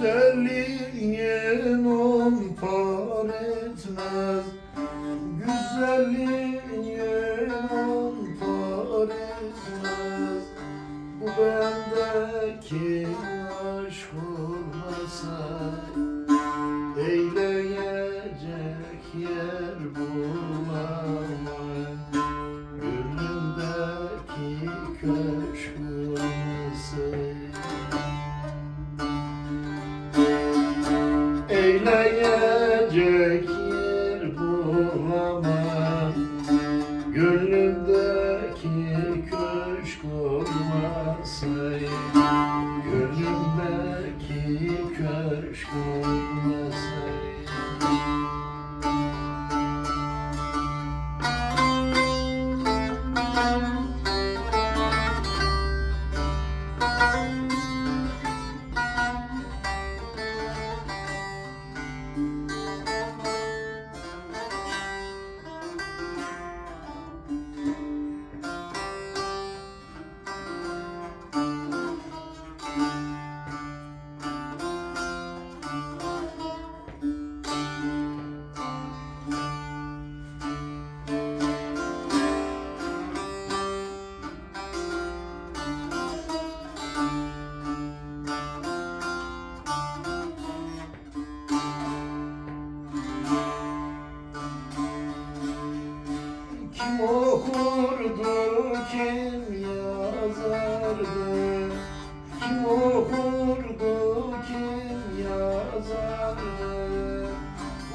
Güzelliğin on par etmez. Güzelliğin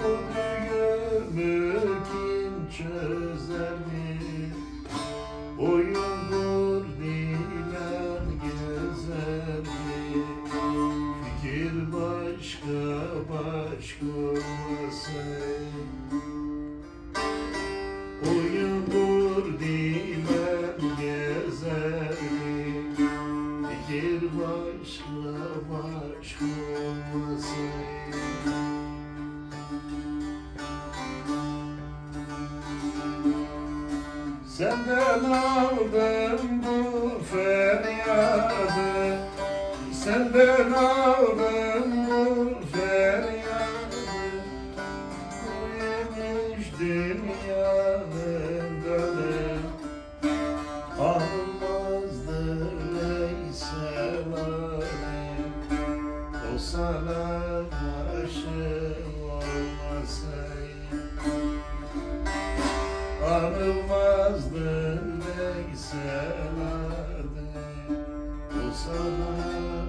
Bu düğümü kim çözerdi? Oyundur dilen gezerdi. Fikir başka başka olmasaydı Fikir başka başka olmasaydı Senden aldım bu feryadı Senden aldım sana aşık olmasaydı Anılmazdı Veysel alem O sana